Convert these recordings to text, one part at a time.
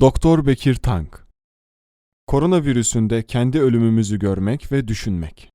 Doktor Bekir Tank Koronavirüsünde kendi ölümümüzü görmek ve düşünmek.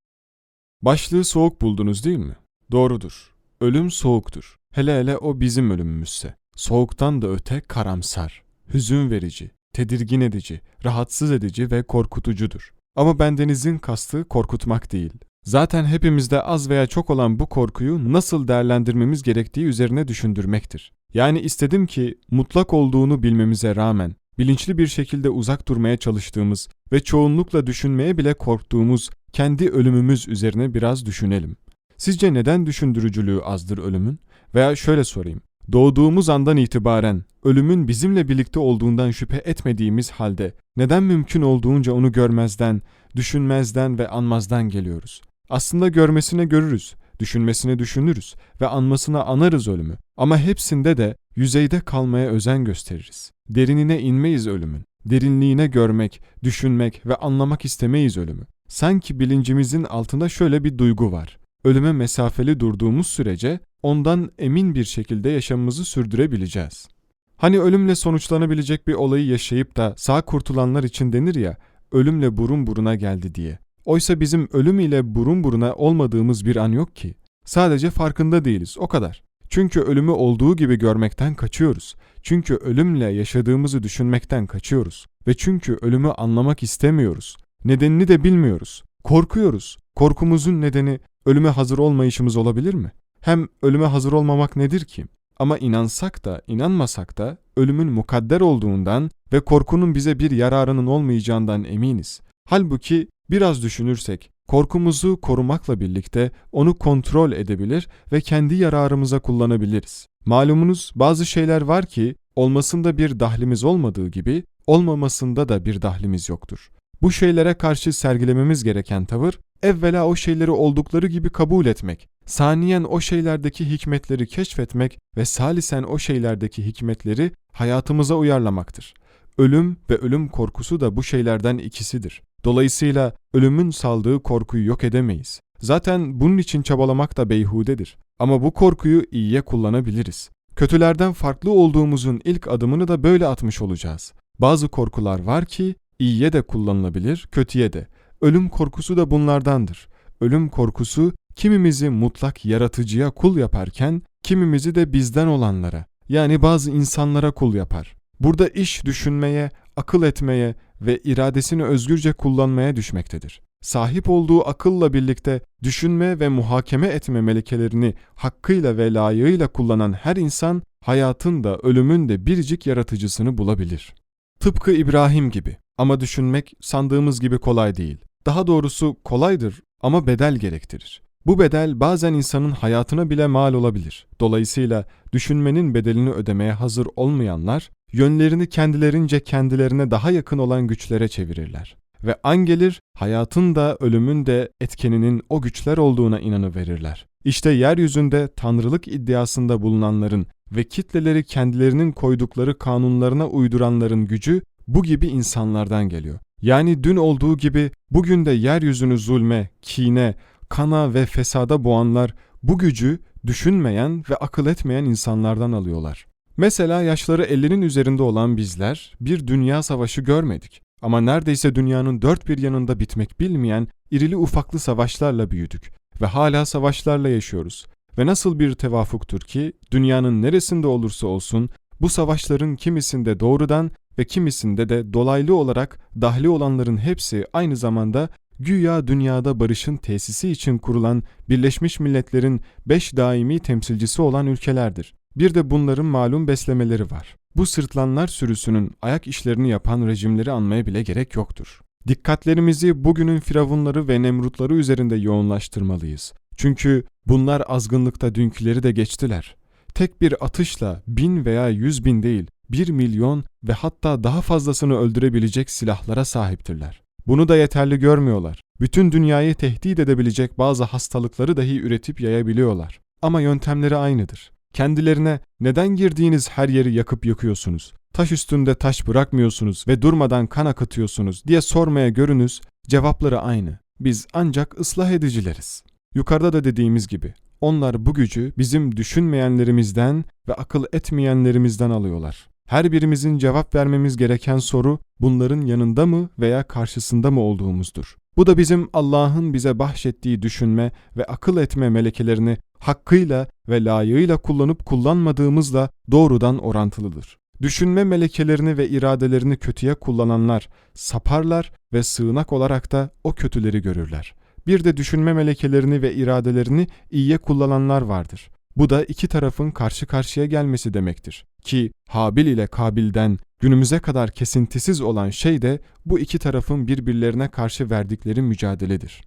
Başlığı soğuk buldunuz değil mi? Doğrudur. Ölüm soğuktur. Hele hele o bizim ölümümüzse. Soğuktan da öte karamsar, hüzün verici, tedirgin edici, rahatsız edici ve korkutucudur. Ama bendenizin kastı korkutmak değil. Zaten hepimizde az veya çok olan bu korkuyu nasıl değerlendirmemiz gerektiği üzerine düşündürmektir. Yani istedim ki mutlak olduğunu bilmemize rağmen bilinçli bir şekilde uzak durmaya çalıştığımız ve çoğunlukla düşünmeye bile korktuğumuz kendi ölümümüz üzerine biraz düşünelim. Sizce neden düşündürücülüğü azdır ölümün? Veya şöyle sorayım. Doğduğumuz andan itibaren ölümün bizimle birlikte olduğundan şüphe etmediğimiz halde neden mümkün olduğunca onu görmezden, düşünmezden ve anmazdan geliyoruz? Aslında görmesine görürüz, düşünmesine düşünürüz ve anmasına anarız ölümü. Ama hepsinde de yüzeyde kalmaya özen gösteririz. Derinine inmeyiz ölümün. Derinliğine görmek, düşünmek ve anlamak istemeyiz ölümü. Sanki bilincimizin altında şöyle bir duygu var. Ölüme mesafeli durduğumuz sürece ondan emin bir şekilde yaşamımızı sürdürebileceğiz. Hani ölümle sonuçlanabilecek bir olayı yaşayıp da sağ kurtulanlar için denir ya, ölümle burun buruna geldi diye. Oysa bizim ölüm ile burun buruna olmadığımız bir an yok ki. Sadece farkında değiliz, o kadar. Çünkü ölümü olduğu gibi görmekten kaçıyoruz. Çünkü ölümle yaşadığımızı düşünmekten kaçıyoruz. Ve çünkü ölümü anlamak istemiyoruz. Nedenini de bilmiyoruz. Korkuyoruz. Korkumuzun nedeni ölüme hazır olmayışımız olabilir mi? Hem ölüme hazır olmamak nedir ki? Ama inansak da inanmasak da ölümün mukadder olduğundan ve korkunun bize bir yararının olmayacağından eminiz. Halbuki biraz düşünürsek korkumuzu korumakla birlikte onu kontrol edebilir ve kendi yararımıza kullanabiliriz. Malumunuz bazı şeyler var ki olmasında bir dahlimiz olmadığı gibi olmamasında da bir dahlimiz yoktur. Bu şeylere karşı sergilememiz gereken tavır evvela o şeyleri oldukları gibi kabul etmek, saniyen o şeylerdeki hikmetleri keşfetmek ve salisen o şeylerdeki hikmetleri hayatımıza uyarlamaktır. Ölüm ve ölüm korkusu da bu şeylerden ikisidir. Dolayısıyla ölümün saldığı korkuyu yok edemeyiz. Zaten bunun için çabalamak da beyhudedir. Ama bu korkuyu iyiye kullanabiliriz. Kötülerden farklı olduğumuzun ilk adımını da böyle atmış olacağız. Bazı korkular var ki iyiye de kullanılabilir, kötüye de. Ölüm korkusu da bunlardandır. Ölüm korkusu kimimizi mutlak yaratıcıya kul yaparken kimimizi de bizden olanlara yani bazı insanlara kul yapar. Burada iş düşünmeye, akıl etmeye ve iradesini özgürce kullanmaya düşmektedir. Sahip olduğu akılla birlikte düşünme ve muhakeme etme melekelerini hakkıyla ve layığıyla kullanan her insan hayatın da ölümün de biricik yaratıcısını bulabilir. Tıpkı İbrahim gibi ama düşünmek sandığımız gibi kolay değil. Daha doğrusu kolaydır ama bedel gerektirir. Bu bedel bazen insanın hayatına bile mal olabilir. Dolayısıyla düşünmenin bedelini ödemeye hazır olmayanlar yönlerini kendilerince kendilerine daha yakın olan güçlere çevirirler. Ve an gelir hayatın da ölümün de etkeninin o güçler olduğuna inanıverirler. İşte yeryüzünde tanrılık iddiasında bulunanların ve kitleleri kendilerinin koydukları kanunlarına uyduranların gücü bu gibi insanlardan geliyor. Yani dün olduğu gibi bugün de yeryüzünü zulme, kine, kana ve fesada boğanlar bu gücü düşünmeyen ve akıl etmeyen insanlardan alıyorlar. Mesela yaşları 50'nin üzerinde olan bizler bir dünya savaşı görmedik. Ama neredeyse dünyanın dört bir yanında bitmek bilmeyen irili ufaklı savaşlarla büyüdük ve hala savaşlarla yaşıyoruz. Ve nasıl bir tevafuktur ki dünyanın neresinde olursa olsun bu savaşların kimisinde doğrudan ve kimisinde de dolaylı olarak dahli olanların hepsi aynı zamanda güya dünyada barışın tesisi için kurulan Birleşmiş Milletler'in beş daimi temsilcisi olan ülkelerdir. Bir de bunların malum beslemeleri var. Bu sırtlanlar sürüsünün ayak işlerini yapan rejimleri anmaya bile gerek yoktur. Dikkatlerimizi bugünün firavunları ve nemrutları üzerinde yoğunlaştırmalıyız. Çünkü bunlar azgınlıkta dünküleri de geçtiler. Tek bir atışla bin veya yüz bin değil, bir milyon ve hatta daha fazlasını öldürebilecek silahlara sahiptirler. Bunu da yeterli görmüyorlar. Bütün dünyayı tehdit edebilecek bazı hastalıkları dahi üretip yayabiliyorlar. Ama yöntemleri aynıdır. Kendilerine neden girdiğiniz her yeri yakıp yakıyorsunuz? Taş üstünde taş bırakmıyorsunuz ve durmadan kan akıtıyorsunuz diye sormaya görünüz, cevapları aynı. Biz ancak ıslah edicileriz. Yukarıda da dediğimiz gibi onlar bu gücü bizim düşünmeyenlerimizden ve akıl etmeyenlerimizden alıyorlar. Her birimizin cevap vermemiz gereken soru bunların yanında mı veya karşısında mı olduğumuzdur. Bu da bizim Allah'ın bize bahşettiği düşünme ve akıl etme melekelerini hakkıyla ve layığıyla kullanıp kullanmadığımızla doğrudan orantılıdır. Düşünme melekelerini ve iradelerini kötüye kullananlar saparlar ve sığınak olarak da o kötüleri görürler. Bir de düşünme melekelerini ve iradelerini iyiye kullananlar vardır. Bu da iki tarafın karşı karşıya gelmesi demektir. Ki Habil ile Kabil'den günümüze kadar kesintisiz olan şey de bu iki tarafın birbirlerine karşı verdikleri mücadeledir.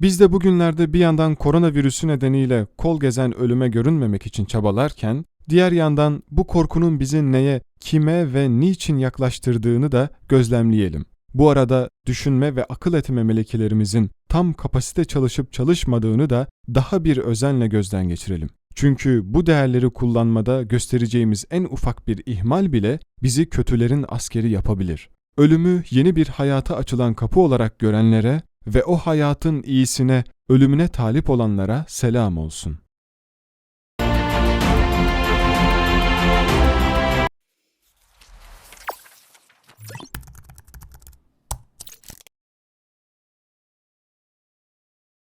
Biz de bugünlerde bir yandan koronavirüsü nedeniyle kol gezen ölüme görünmemek için çabalarken, diğer yandan bu korkunun bizi neye, kime ve niçin yaklaştırdığını da gözlemleyelim. Bu arada düşünme ve akıl etme melekelerimizin tam kapasite çalışıp çalışmadığını da daha bir özenle gözden geçirelim. Çünkü bu değerleri kullanmada göstereceğimiz en ufak bir ihmal bile bizi kötülerin askeri yapabilir. Ölümü yeni bir hayata açılan kapı olarak görenlere ve o hayatın iyisine, ölümüne talip olanlara selam olsun.